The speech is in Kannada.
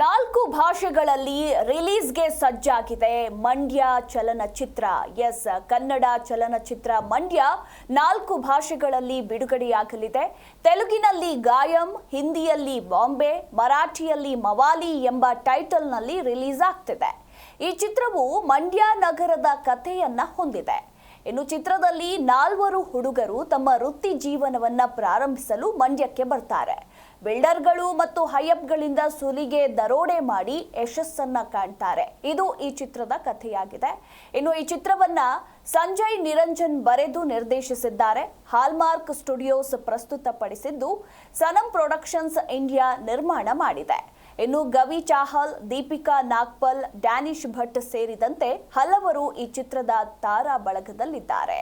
ನಾಲ್ಕು ಭಾಷೆಗಳಲ್ಲಿ ರಿಲೀಸ್ಗೆ ಸಜ್ಜಾಗಿದೆ ಮಂಡ್ಯ ಚಲನಚಿತ್ರ. ಎಸ್, ಕನ್ನಡ ಚಲನಚಿತ್ರ ಮಂಡ್ಯ ನಾಲ್ಕು ಭಾಷೆಗಳಲ್ಲಿ ಬಿಡುಗಡೆಯಾಗಲಿದೆ. ತೆಲುಗಿನಲ್ಲಿ ಗಾಯಂ, ಹಿಂದಿಯಲ್ಲಿ ಬಾಂಬೆ, ಮರಾಠಿಯಲ್ಲಿ ಮವಾಲಿ ಎಂಬ ಟೈಟಲ್ನಲ್ಲಿ ರಿಲೀಸ್ ಆಗ್ತಿದೆ. ಈ ಚಿತ್ರವು ಮಂಡ್ಯ ನಗರದ ಕಥೆಯನ್ನ ಹೊಂದಿದೆ. ಇನ್ನು ಚಿತ್ರದಲ್ಲಿ ನಾಲ್ವರು ಹುಡುಗರು ತಮ್ಮ ವೃತ್ತಿ ಜೀವನವನ್ನ ಪ್ರಾರಂಭಿಸಲು ಮಂಡ್ಯಕ್ಕೆ ಬರ್ತಾರೆ. ಬಿಲ್ಡರ್ಗಳು ಮತ್ತು ಹೈಯಪ್ಗಳಿಂದ ಸುಲಿಗೆ ದರೋಡೆ ಮಾಡಿ ಯಶಸ್ಸನ್ನ ಕಾಣ್ತಾರೆ. ಇದು ಈ ಚಿತ್ರದ ಕಥೆಯಾಗಿದೆ. ಇನ್ನು ಈ ಚಿತ್ರವನ್ನ ಸಂಜಯ್ ನಿರಂಜನ್ ಬರೆದು ನಿರ್ದೇಶಿಸಿದ್ದಾರೆ. ಹಾಲ್ಮಾರ್ಕ್ ಸ್ಟುಡಿಯೋಸ್ ಪ್ರಸ್ತುತಪಡಿಸಿದ್ದು, ಸನಂ ಪ್ರೊಡಕ್ಷನ್ಸ್ ಇಂಡಿಯಾ ನಿರ್ಮಾಣ ಮಾಡಿದೆ. ಇನ್ನು ಗವಿ ಚಾಹಲ್ ದೀಪಿಕಾ ನಾಗ್ಪಲ್ ಡ್ಯಾನಿಶ್ ಭಟ್ ಸೇರಿದಂತೆ ಹಲವರು ಈ ಚಿತ್ರದ ತಾರಾ ಬಳಗದಲ್ಲಿದ್ದಾರೆ.